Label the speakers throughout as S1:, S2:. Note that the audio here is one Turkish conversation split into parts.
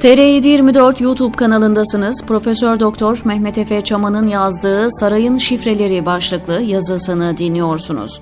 S1: TR724 YouTube kanalındasınız. Profesör Doktor Mehmet Efe Çaman'ın yazdığı Sarayın Şifreleri başlıklı yazısını dinliyorsunuz.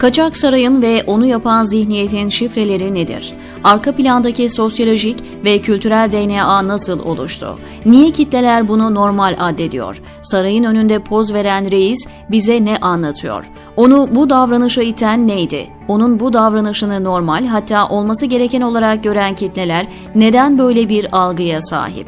S1: Kaçak sarayın ve onu yapan zihniyetin şifreleri nedir? Arka plandaki sosyolojik ve kültürel DNA nasıl oluştu? Niye kitleler bunu normal addediyor? Sarayın önünde poz veren reis bize ne anlatıyor? Onu bu davranışa iten neydi? Onun bu davranışını normal hatta olması gereken olarak gören kitleler neden böyle bir algıya sahip?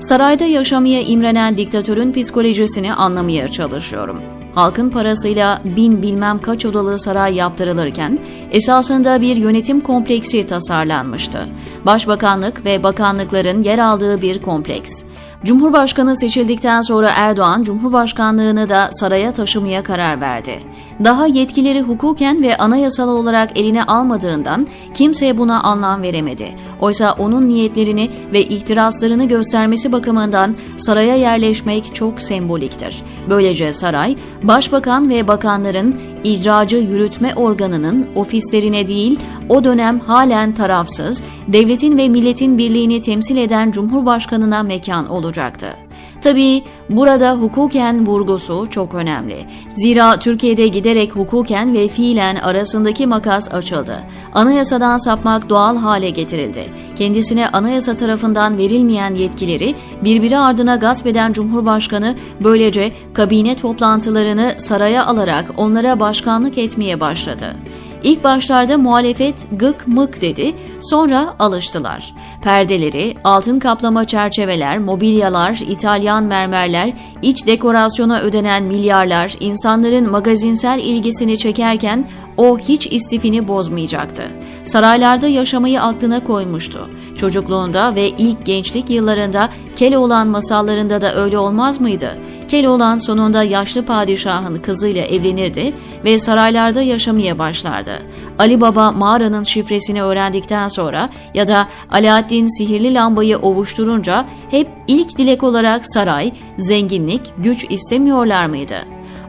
S1: Sarayda yaşamaya imrenen diktatörün psikolojisini anlamaya çalışıyorum. Halkın parasıyla bin bilmem kaç odalı saray yaptırılırken esasında bir yönetim kompleksi tasarlanmıştı. Başbakanlık ve bakanlıkların yer aldığı bir kompleks. Cumhurbaşkanı seçildikten sonra Erdoğan Cumhurbaşkanlığını da saraya taşımaya karar verdi. Daha yetkileri hukuken ve anayasal olarak eline almadığından kimse buna anlam veremedi. Oysa onun niyetlerini ve ihtiraslarını göstermesi bakımından saraya yerleşmek çok semboliktir. Böylece saray, başbakan ve bakanların icracı yürütme organının ofislerine değil, o dönem halen tarafsız, devletin ve milletin birliğini temsil eden Cumhurbaşkanına mekan olacaktı. Tabii burada hukuken vurgusu çok önemli. Zira Türkiye'de giderek hukuken ve fiilen arasındaki makas açıldı. Anayasadan sapmak doğal hale getirildi. Kendisine anayasa tarafından verilmeyen yetkileri birbiri ardına gasp eden Cumhurbaşkanı böylece kabine toplantılarını saraya alarak onlara başkanlık etmeye başladı. İlk başlarda muhalefet gık mık dedi, sonra alıştılar. Perdeleri, altın kaplama çerçeveler, mobilyalar, İtalyan mermerler, iç dekorasyona ödenen milyarlar insanların magazinsel ilgisini çekerken o hiç istifini bozmayacaktı. Saraylarda yaşamayı aklına koymuştu. Çocukluğunda ve ilk gençlik yıllarında Keloğlan masallarında da öyle olmaz mıydı? Keloğlan sonunda yaşlı padişahın kızıyla evlenirdi ve saraylarda yaşamaya başlardı. Ali Baba mağaranın şifresini öğrendikten sonra ya da Alaaddin sihirli lambayı ovuşturunca hep ilk dilek olarak saray, zenginlik, güç istemiyorlar mıydı?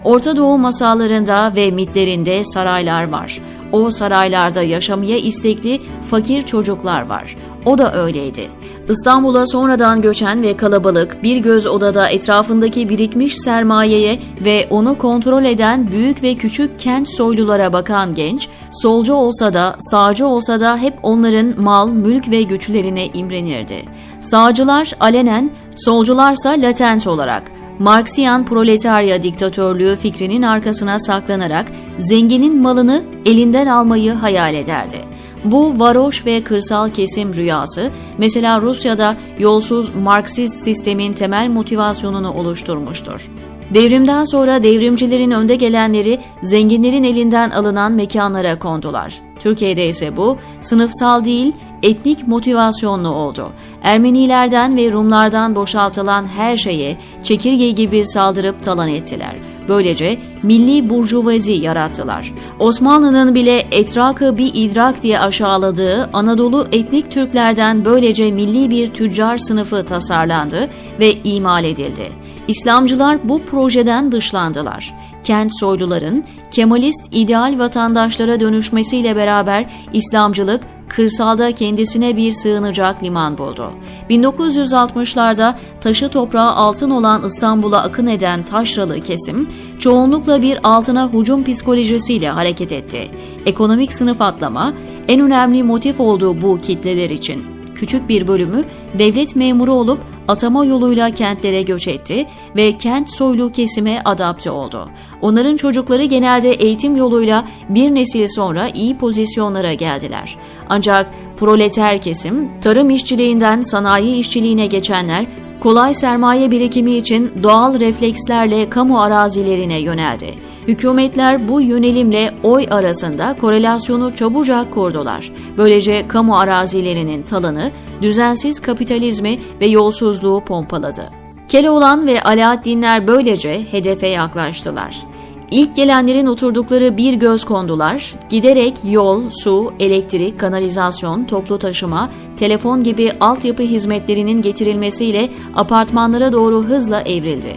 S1: Orta Doğu masallarında ve mitlerinde saraylar var. O saraylarda yaşamaya istekli fakir çocuklar var. O da öyleydi. İstanbul'a sonradan göçen ve kalabalık bir göz odada etrafındaki birikmiş sermayeye ve onu kontrol eden büyük ve küçük kent soylulara bakan genç, solcu olsa da sağcı olsa da hep onların mal, mülk ve güçlerine imrenirdi. Sağcılar alenen, solcularsa latent olarak Marksiyan proletarya diktatörlüğü fikrinin arkasına saklanarak zenginin malını elinden almayı hayal ederdi. Bu varoş ve kırsal kesim rüyası mesela Rusya'da yolsuz Marksist sistemin temel motivasyonunu oluşturmuştur. Devrimden sonra devrimcilerin önde gelenleri zenginlerin elinden alınan mekanlara kondular. Türkiye'de ise bu sınıfsal değil, etnik motivasyonlu oldu. Ermenilerden ve Rumlardan boşaltılan her şeye çekirge gibi saldırıp talan ettiler. Böylece milli burjuvazi yarattılar. Osmanlı'nın bile etrakı bir idrak diye aşağıladığı Anadolu etnik Türklerden böylece milli bir tüccar sınıfı tasarlandı ve imal edildi. İslamcılar bu projeden dışlandılar. Kent soyluların Kemalist ideal vatandaşlara dönüşmesiyle beraber İslamcılık kırsalda kendisine bir sığınacak liman buldu. 1960'larda taşı toprağı altın olan İstanbul'a akın eden taşralı kesim, çoğunlukla bir altına hücum psikolojisiyle hareket etti. Ekonomik sınıf atlama, en önemli motif olduğu bu kitleler için. Küçük bir bölümü devlet memuru olup atama yoluyla kentlere göç etti ve kent soylu kesime adapte oldu. Onların çocukları genelde eğitim yoluyla bir nesil sonra iyi pozisyonlara geldiler. Ancak proleter kesim, tarım işçiliğinden sanayi işçiliğine geçenler kolay sermaye birikimi için doğal reflekslerle kamu arazilerine yöneldi. Hükümetler bu yönelimle oy arasında korelasyonu çabucak kurdular. Böylece kamu arazilerinin talanı düzensiz kapitalizmi ve yolsuzluğu pompaladı. Keloğlan ve Alaaddinler böylece hedefe yaklaştılar. İlk gelenlerin oturdukları bir göz kondular, giderek yol, su, elektrik, kanalizasyon, toplu taşıma, telefon gibi altyapı hizmetlerinin getirilmesiyle apartmanlara doğru hızla evrildi.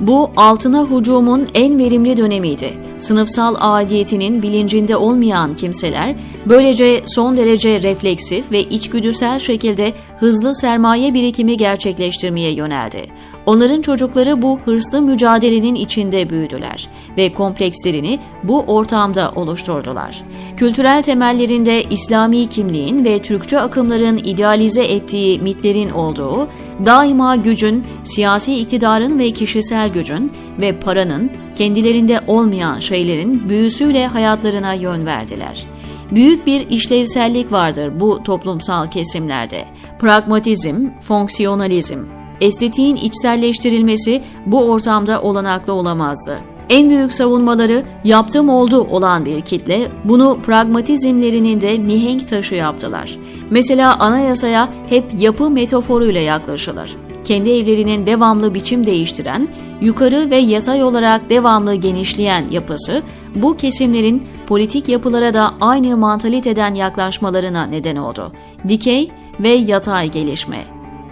S1: Bu altına hücumun en verimli dönemiydi. Sınıfsal aidiyetinin bilincinde olmayan kimseler böylece son derece refleksif ve içgüdüsel şekilde hızlı sermaye birikimi gerçekleştirmeye yöneldi. Onların çocukları bu hırslı mücadelenin içinde büyüdüler ve komplekslerini bu ortamda oluşturdular. Kültürel temellerinde İslami kimliğin ve Türkçe akımların idealize ettiği mitlerin olduğu, daima gücün, siyasi iktidarın ve kişisel gücün ve paranın kendilerinde olmayan şeylerin büyüsüyle hayatlarına yön verdiler. Büyük bir işlevsellik vardır bu toplumsal kesimlerde. Pragmatizm, fonksiyonalizm, estetiğin içselleştirilmesi bu ortamda olanaklı olamazdı. En büyük savunmaları yaptım oldu olan bir kitle bunu pragmatizmlerinin de mihenk taşı yaptılar. Mesela anayasaya hep yapı metaforuyla yaklaşılır. Kendi evlerinin devamlı biçim değiştiren, yukarı ve yatay olarak devamlı genişleyen yapısı bu kesimlerin politik yapılara da aynı mantaliteden yaklaşmalarına neden oldu. Dikey ve yatay gelişme.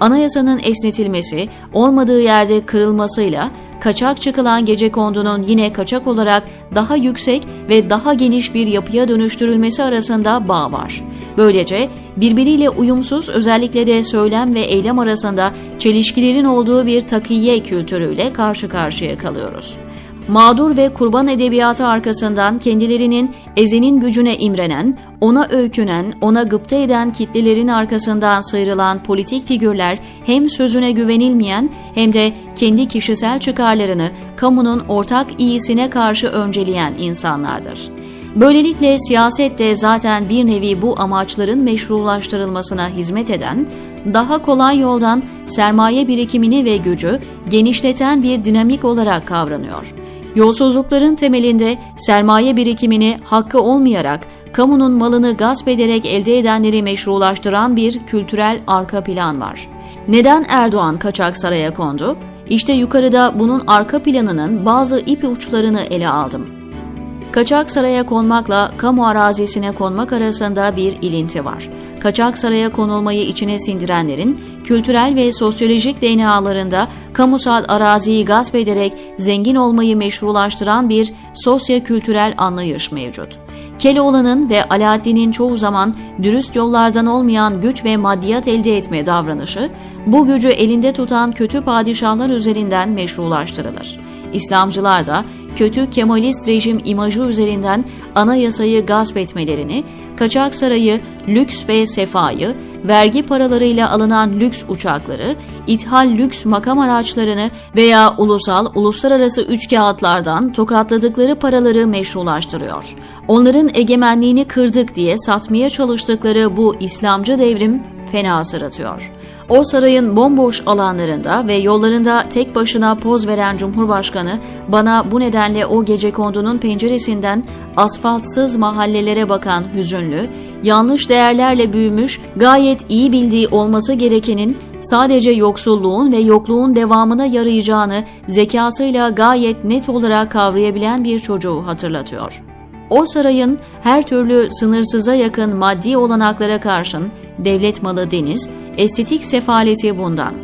S1: Anayasanın esnetilmesi, olmadığı yerde kırılmasıyla kaçak çıkılan gece kondunun yine kaçak olarak daha yüksek ve daha geniş bir yapıya dönüştürülmesi arasında bağ var. Böylece birbiriyle uyumsuz özellikle de söylem ve eylem arasında çelişkilerin olduğu bir takiye kültürüyle karşı karşıya kalıyoruz mağdur ve kurban edebiyatı arkasından kendilerinin ezenin gücüne imrenen, ona öykünen, ona gıpta eden kitlelerin arkasından sıyrılan politik figürler hem sözüne güvenilmeyen hem de kendi kişisel çıkarlarını kamunun ortak iyisine karşı önceleyen insanlardır. Böylelikle siyaset de zaten bir nevi bu amaçların meşrulaştırılmasına hizmet eden, daha kolay yoldan sermaye birikimini ve gücü genişleten bir dinamik olarak kavranıyor. Yolsuzlukların temelinde sermaye birikimini hakkı olmayarak kamunun malını gasp ederek elde edenleri meşrulaştıran bir kültürel arka plan var. Neden Erdoğan kaçak saraya kondu? İşte yukarıda bunun arka planının bazı ip uçlarını ele aldım. Kaçak saraya konmakla kamu arazisine konmak arasında bir ilinti var. Kaçak saraya konulmayı içine sindirenlerin kültürel ve sosyolojik DNA'larında kamusal araziyi gasp ederek zengin olmayı meşrulaştıran bir sosyo-kültürel anlayış mevcut. Keloğlan'ın ve Alaaddin'in çoğu zaman dürüst yollardan olmayan güç ve maddiyat elde etme davranışı, bu gücü elinde tutan kötü padişahlar üzerinden meşrulaştırılır. İslamcılar da kötü Kemalist rejim imajı üzerinden anayasayı gasp etmelerini, kaçak sarayı, lüks ve sefayı, vergi paralarıyla alınan lüks uçakları, ithal lüks makam araçlarını veya ulusal, uluslararası üçkağıtlardan tokatladıkları paraları meşrulaştırıyor. Onların egemenliğini kırdık diye satmaya çalıştıkları bu İslamcı devrim fena sıratıyor. O sarayın bomboş alanlarında ve yollarında tek başına poz veren Cumhurbaşkanı bana bu nedenle o gece kondunun penceresinden asfaltsız mahallelere bakan hüzünlü, yanlış değerlerle büyümüş, gayet iyi bildiği olması gerekenin sadece yoksulluğun ve yokluğun devamına yarayacağını zekasıyla gayet net olarak kavrayabilen bir çocuğu hatırlatıyor. O sarayın her türlü sınırsıza yakın maddi olanaklara karşın devlet malı deniz, estetik sefaleti bundan.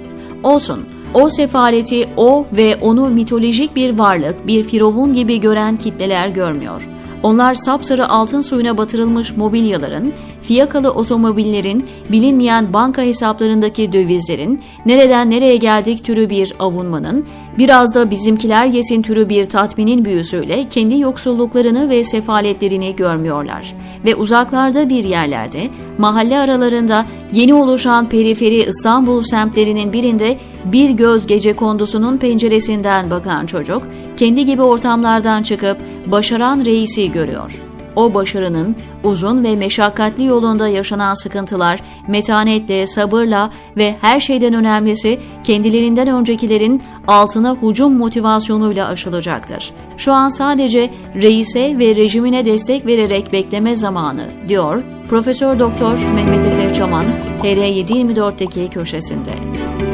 S1: Olsun, o sefaleti o ve onu mitolojik bir varlık, bir firavun gibi gören kitleler görmüyor. Onlar sapsarı altın suyuna batırılmış mobilyaların, fiyakalı otomobillerin, bilinmeyen banka hesaplarındaki dövizlerin, nereden nereye geldik türü bir avunmanın, biraz da bizimkiler yesin türü bir tatminin büyüsüyle kendi yoksulluklarını ve sefaletlerini görmüyorlar. Ve uzaklarda bir yerlerde, mahalle aralarında yeni oluşan periferi İstanbul semtlerinin birinde bir göz gece kondusunun penceresinden bakan çocuk, kendi gibi ortamlardan çıkıp başaran reisi görüyor. O başarının uzun ve meşakkatli yolunda yaşanan sıkıntılar metanetle, sabırla ve her şeyden önemlisi kendilerinden öncekilerin altına hücum motivasyonuyla aşılacaktır. Şu an sadece reise ve rejimine destek vererek bekleme zamanı, diyor Profesör Doktor Mehmet Efe Çaman, TR724'teki köşesinde.